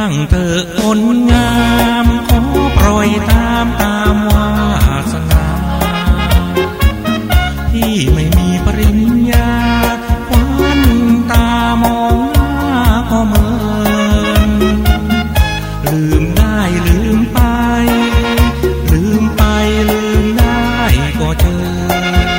ช่างเธอคนงามขอปล่อยตามตามวาสนาที่ไม่มีปริญญาควันตามองหน้าก็เมินลืมได้ลืมไป ลืมไปลืมได้ก็เจอ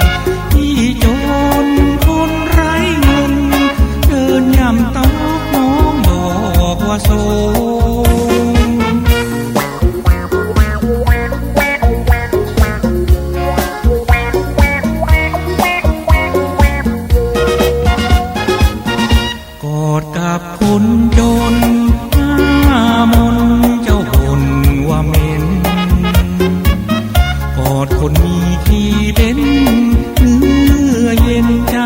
อดคนมีที่เป็นเนื้อเย็นใจ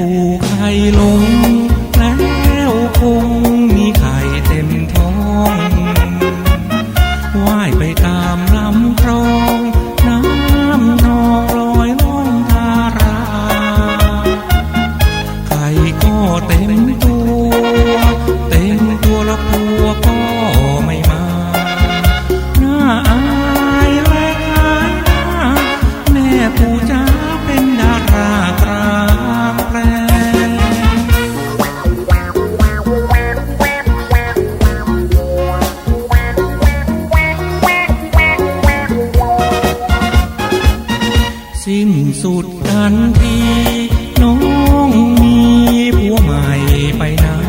ปูไข่ลง แล้วคงมีไข่เต็มท้องว่ายไปตามลำคลอง น้ำนองลอยล่องทาราไข่ก็เต็มตัว เต็มตัวและพัวก็ สิ้นสุดกันทีน้องมีผัวใหม่ไปนาน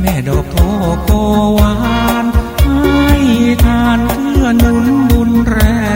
แม่ดอกโทโกวานให้ทานเพื่อนุนบุญแรง